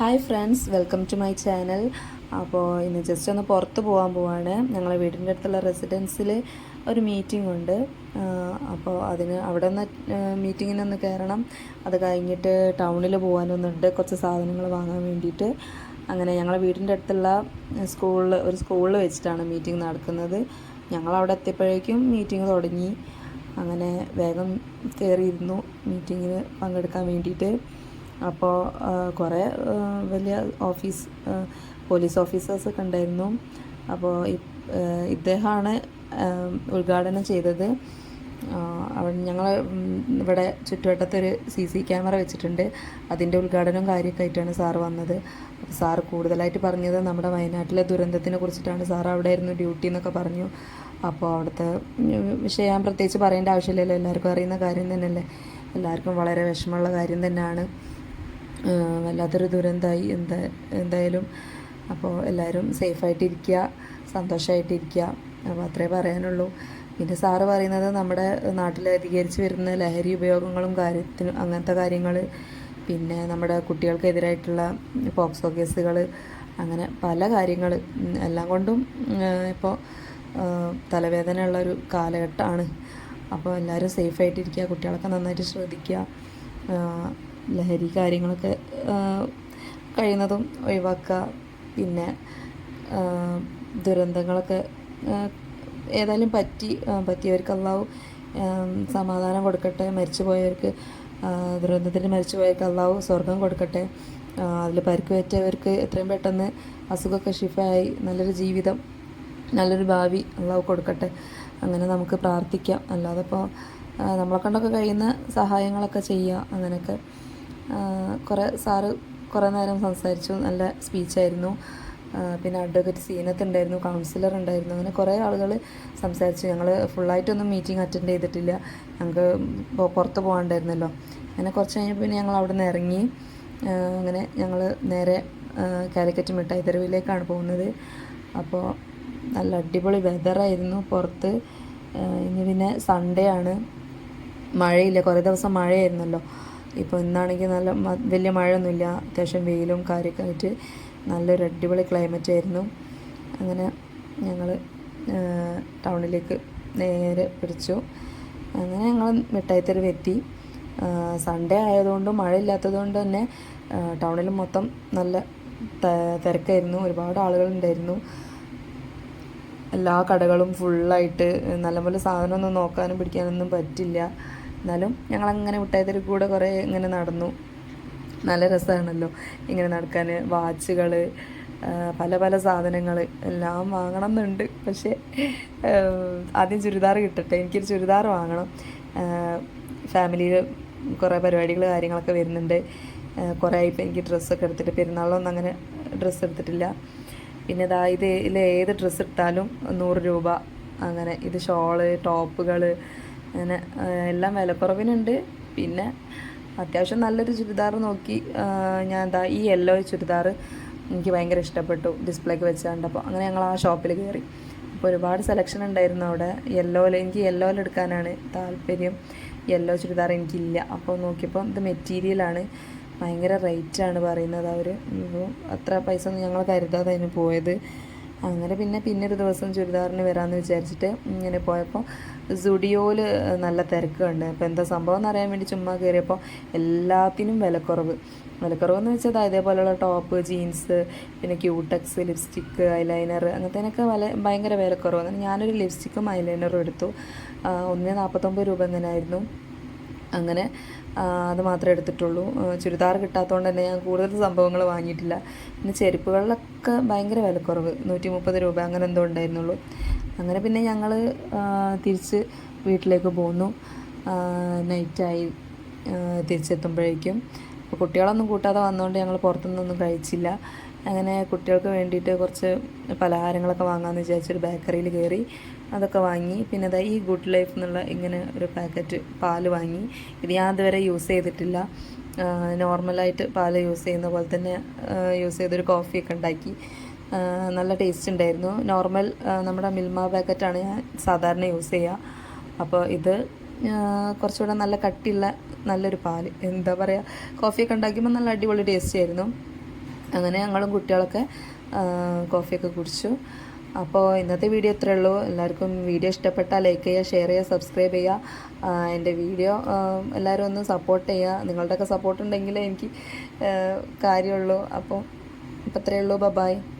Hi friends welcome to my channel അപ്പോൾ ഇന്ന് just ഒന്ന് പുറത്ത് പോകാൻ പോവാണ്. ഞങ്ങളെ വീടിന്റെ അടുത്തുള്ള റെസിഡൻസിൽ ഒരു മീറ്റിംഗ് ഉണ്ട്. അപ്പോൾ അതിന് അവിടെ നിന്ന് മീറ്റിങ്ങിനൊന്ന് കയറണം. അത് കഴിഞ്ഞിട്ട് ടൗണിൽ പോകാനൊന്നുണ്ട് കുറച്ച് സാധനങ്ങൾ വാങ്ങാൻ വേണ്ടിയിട്ട്. അങ്ങനെ ഞങ്ങളെ വീടിന്റെ അടുത്തുള്ള സ്കൂളിൽ ഒരു സ്കൂളിൽ വെച്ചിട്ടാണ് മീറ്റിംഗ് നടക്കുന്നത്. ഞങ്ങളവിടെ എത്തിയപ്പോഴേക്കും മീറ്റിംഗ് തുടങ്ങി. അങ്ങനെ വേഗം കയറിയിരുന്നു. മീറ്റിങ്ങിന് പങ്കെടുക്കാൻ വേണ്ടിയിട്ട്. അപ്പോൾ കുറേ വലിയ ഓഫീസ് പോലീസ് ഓഫീസേഴ്സ് ഒക്കെ ഉണ്ടായിരുന്നു. അപ്പോൾ ഇദ്ദേഹമാണ് ഉദ്ഘാടനം ചെയ്തത്. ഞങ്ങൾ ഇവിടെ ചുറ്റുവട്ടത്തൊരു സി സി ക്യാമറ വെച്ചിട്ടുണ്ട്. അതിന്റെ ഉദ്ഘാടനവും കാര്യമൊക്കെ ആയിട്ടാണ് സാറ് വന്നത്. അപ്പോൾ സാറ് കൂടുതലായിട്ട് പറഞ്ഞത് നമ്മുടെ വയനാട്ടിലെ ദുരന്തത്തിനെ കുറിച്ചിട്ടാണ്. സാർ അവിടെ ആയിരുന്നു ഡ്യൂട്ടി എന്നൊക്കെ പറഞ്ഞു. അപ്പോൾ അവിടുത്തെ വിഷയം ഞാൻ പ്രത്യേകിച്ച് പറയേണ്ട ആവശ്യമില്ലല്ലോ. എല്ലാവർക്കും അറിയുന്ന കാര്യം തന്നെയല്ലേ? എല്ലാവർക്കും വളരെ വിഷമമുള്ള കാര്യം തന്നെയാണ്. വല്ലാത്തൊരു ദുരന്തമായി എന്താ എന്തായാലും അപ്പോൾ എല്ലാവരും സേഫായിട്ടിരിക്കുക സന്തോഷമായിട്ടിരിക്കുക അപ്പോൾ അത്രേ പറയാനുള്ളൂ. പിന്നെ സാറ് പറയുന്നത് നമ്മുടെ നാട്ടിൽ അധികരിച്ച് വരുന്ന ലഹരി ഉപയോഗങ്ങളും കാര്യത്തിനും അങ്ങനത്തെ കാര്യങ്ങൾ പിന്നെ നമ്മുടെ കുട്ടികൾക്കെതിരായിട്ടുള്ള പോക്സോ കേസുകൾ അങ്ങനെ പല കാര്യങ്ങൾ എല്ലാം കൊണ്ടും ഇപ്പോൾ തലവേദന ഉള്ളൊരു കാലഘട്ടമാണ്. അപ്പോൾ എല്ലാവരും സേഫായിട്ടിരിക്കുക കുട്ടികളൊക്കെ നന്നായിട്ട് ശ്രദ്ധിക്കുക ലഹരി കാര്യങ്ങളൊക്കെ കഴിയുന്നതും ഒഴിവാക്കുക. പിന്നെ ദുരന്തങ്ങളൊക്കെ ഏതായാലും പറ്റി പറ്റിയവർക്ക് അള്ളാഹു സമാധാനം കൊടുക്കട്ടെ. മരിച്ചു പോയവർക്ക് ദുരന്തത്തിൽ മരിച്ചു പോയവർക്ക് അള്ളാഹു സ്വർഗം കൊടുക്കട്ടെ. അതിൽ പരിക്ക് പറ്റിയവർക്ക് എത്രയും പെട്ടെന്ന് അസുഖമൊക്കെ ഷിഫായി നല്ലൊരു ജീവിതം നല്ലൊരു ഭാവി അള്ളാഹു കൊടുക്കട്ടെ. അങ്ങനെ നമുക്ക് പ്രാർത്ഥിക്കാം. അല്ലാതെ ഇപ്പോൾ നമ്മളെ കൊണ്ടൊക്കെ കഴിയുന്ന സഹായങ്ങളൊക്കെ ചെയ്യുക. അങ്ങനെയൊക്കെ. കുറേ സാറ് കുറേ നേരം സംസാരിച്ചു നല്ല സ്പീച്ചായിരുന്നു പിന്നെ അഡ്വക്കേറ്റ് സീനത്ത് ഉണ്ടായിരുന്നു കൗൺസിലർ ഉണ്ടായിരുന്നു. അങ്ങനെ കുറേ ആളുകൾ സംസാരിച്ചു. ഞങ്ങൾ ഫുള്ളായിട്ടൊന്നും മീറ്റിംഗ് അറ്റൻഡ് ചെയ്തിട്ടില്ല. ഞങ്ങൾക്ക് പുറത്ത് പോകാണ്ടായിരുന്നല്ലോ അങ്ങനെ കുറച്ച് കഴിഞ്ഞപ്പോൾ പിന്നെ ഞങ്ങൾ അവിടെ നിന്ന് ഇറങ്ങി അങ്ങനെ ഞങ്ങൾ നേരെ കാലിക്കറ്റ് മിഠായി തെരുവിലേക്കാണ് പോകുന്നത്. അപ്പോൾ നല്ല അടിപൊളി വെതറായിരുന്നു പുറത്ത്. ഇനി പിന്നെ സൺഡേ ആണ്. മഴയില്ല കുറേ ദിവസം മഴയായിരുന്നല്ലോ. ഇപ്പോൾ ഇന്നാണെങ്കിൽ നല്ല വലിയ മഴയൊന്നുമില്ല. അത്യാവശ്യം വെയിലും കാര്യമൊക്കെ ആയിട്ട് നല്ലൊരു അടിപൊളി ക്ലൈമറ്റ് ആയിരുന്നു. അങ്ങനെ ഞങ്ങൾ ടൗണിലേക്ക് നേരെ പിടിച്ചു. അങ്ങനെ ഞങ്ങൾ മിഠായിത്തെരുവ് എത്തി സൺഡേ ആയതുകൊണ്ടും മഴ ഇല്ലാത്തതുകൊണ്ട് തന്നെ ടൗണിൽ മൊത്തം നല്ല തിരക്കായിരുന്നു. ഒരുപാട് ആളുകളുണ്ടായിരുന്നു. എല്ലാ കടകളും ഫുള്ളായിട്ട് നല്ലപോലെ സാധനമൊന്നും നോക്കാനും പിടിക്കാനൊന്നും പറ്റില്ല. എന്നാലും ഞങ്ങൾ അങ്ങനെ മുട്ടായത്തിൽ കൂടെ കുറേ ഇങ്ങനെ നടന്നു. നല്ല രസമാണല്ലോ. ഇങ്ങനെ നടക്കാൻ വാച്ചുകൾ പല പല സാധനങ്ങൾ എല്ലാം വാങ്ങണം എന്നുണ്ട് പക്ഷേ ആദ്യം ചുരിദാർ കിട്ടട്ടെ. എനിക്കൊരു ചുരിദാർ വാങ്ങണം. ഫാമിലിയിൽ കുറേ പരിപാടികൾ കാര്യങ്ങളൊക്കെ വരുന്നുണ്ട്. കുറേ ആയിപ്പോൾ എനിക്ക് ഡ്രസ്സൊക്കെ എടുത്തിട്ട് പെരുന്നാളൊന്നും അങ്ങനെ ഡ്രസ്സ് എടുത്തിട്ടില്ല. പിന്നെ ഇതാ ഇത് ഇതിൽ ഏത് ഡ്രസ്സ് ഇട്ടാലും നൂറ് രൂപ. അങ്ങനെ ഇത് ഷോൾ ടോപ്പുകൾ അങ്ങനെ എല്ലാം വിലക്കുറവിനുണ്ട്. പിന്നെ അത്യാവശ്യം നല്ലൊരു ചുരിദാർ നോക്കി ഞാൻ എന്താ ഈ യെല്ലോ ചുരിദാർ എനിക്ക് ഭയങ്കര ഇഷ്ടപ്പെട്ടു. ഡിസ്പ്ലേക്ക് അപ്പോൾ അങ്ങനെ ഞങ്ങൾ ആ ഷോപ്പിൽ കയറി അപ്പോൾ ഒരുപാട് സെലക്ഷൻ ഉണ്ടായിരുന്നു അവിടെ. യെല്ലോയിൽ എനിക്ക് യെല്ലോയിൽ എടുക്കാനാണ് താല്പര്യം. യെല്ലോ ചുരിദാർ എനിക്കില്ല. അപ്പോൾ നോക്കിയപ്പോൾ ഇത് മെറ്റീരിയലാണ് ഭയങ്കര റേറ്റാണ് പറയുന്നത് അവർ അത്ര പൈസ ഒന്നും ഞങ്ങൾ കരുതാതെ അതിന് പോയത്. അങ്ങനെ പിന്നെ പിന്നൊരു ദിവസം ചുരിദാറിന് വരാമെന്ന് വിചാരിച്ചിട്ട് ഇങ്ങനെ പോയപ്പോൾ സുഡിയോയിൽ നല്ല തിരക്കുണ്ട് അപ്പോൾ എന്താ സംഭവം എന്ന് അറിയാൻ വേണ്ടി ചുമ്മാ കയറിയപ്പോൾ എല്ലാത്തിനും വിലക്കുറവ്. വിലക്കുറവെന്ന് വെച്ചാൽ ഇതേപോലെയുള്ള ടോപ്പ് ജീൻസ് പിന്നെ ക്യൂടെക്സ് ലിപ്സ്റ്റിക്ക് ഐലൈനർ അങ്ങനത്തേനൊക്കെ വില ഭയങ്കര വിലക്കുറവ്. ഞാനൊരു ലിപ്സ്റ്റിക്കും ഐലൈനറും എടുത്തു. ഒന്നേ നാൽപ്പത്തൊമ്പത് രൂപ എങ്ങനെയായിരുന്നു അങ്ങനെ അത് മാത്രമേ എടുത്തിട്ടുള്ളൂ. ചുരിദാർ കിട്ടാത്തതുകൊണ്ട് തന്നെ ഞാൻ കൂടുതൽ സംഭവങ്ങൾ വാങ്ങിയിട്ടില്ല. പിന്നെ ചെരുപ്പുകളിലൊക്കെ ഭയങ്കര വിലക്കുറവ്. നൂറ്റി മുപ്പത് രൂപ അങ്ങനെ എന്തോ ഉണ്ടായിരുന്നുള്ളൂ. അങ്ങനെ പിന്നെ ഞങ്ങൾ തിരിച്ച് വീട്ടിലേക്ക് പോന്നു. നൈറ്റായി തിരിച്ചെത്തുമ്പോഴേക്കും. അപ്പോൾ കുട്ടികളൊന്നും കൂട്ടാതെ വന്നതുകൊണ്ട് ഞങ്ങൾ പുറത്തുനിന്നൊന്നും കഴിച്ചില്ല. അങ്ങനെ കുട്ടികൾക്ക് വേണ്ടിയിട്ട് കുറച്ച് പലഹാരങ്ങളൊക്കെ വാങ്ങാമെന്ന് വിചാരിച്ചൊരു ബേക്കറിയിൽ കയറി അതൊക്കെ വാങ്ങി. പിന്നെ അതാ ഈ ഗുഡ് ലൈഫ് എന്നുള്ള ഇങ്ങനെ ഒരു പാക്കറ്റ് പാൽ വാങ്ങി. ഇത് ഞാൻ അതുവരെ യൂസ് ചെയ്തിട്ടില്ല. നോർമലായിട്ട് പാൽ യൂസ് ചെയ്യുന്ന പോലെ തന്നെ യൂസ് ചെയ്തൊരു കോഫിയൊക്കെ ഉണ്ടാക്കി. നല്ല ടേസ്റ്റ് ഉണ്ടായിരുന്നു. നോർമൽ നമ്മുടെ മിൽമ പാക്കറ്റാണ് ഞാൻ സാധാരണ യൂസ് ചെയ്യുക അപ്പോൾ ഇത് കുറച്ചുകൂടെ നല്ല കട്ടിയുള്ള നല്ലൊരു പാൽ എന്താ പറയുക കോഫിയൊക്കെ ഉണ്ടാക്കുമ്പോൾ നല്ല അടിപൊളി ടേസ്റ്റ് ആയിരുന്നു. അങ്ങനെ ഞങ്ങളും കുട്ടികളൊക്കെ കോഫിയൊക്കെ കുടിച്ചു. അപ്പോൾ ഇന്നത്തെ വീഡിയോ ഇത്രേ ഉള്ളൂ. എല്ലാവർക്കും വീഡിയോ ഇഷ്ടപ്പെട്ടാൽ ലൈക്ക് ചെയ്യുക ഷെയർ ചെയ്യുക സബ്സ്ക്രൈബ് ചെയ്യുക. എന്റെ വീഡിയോ എല്ലാവരും ഒന്ന് സപ്പോർട്ട് ചെയ്യുക. നിങ്ങളുടെയൊക്കെ സപ്പോർട്ട് ഉണ്ടെങ്കിലേ എനിക്ക് കാര്യമുള്ളൂ. അപ്പോൾ ഇപ്പം ഇത്രയേ ഉള്ളൂ ബൈ.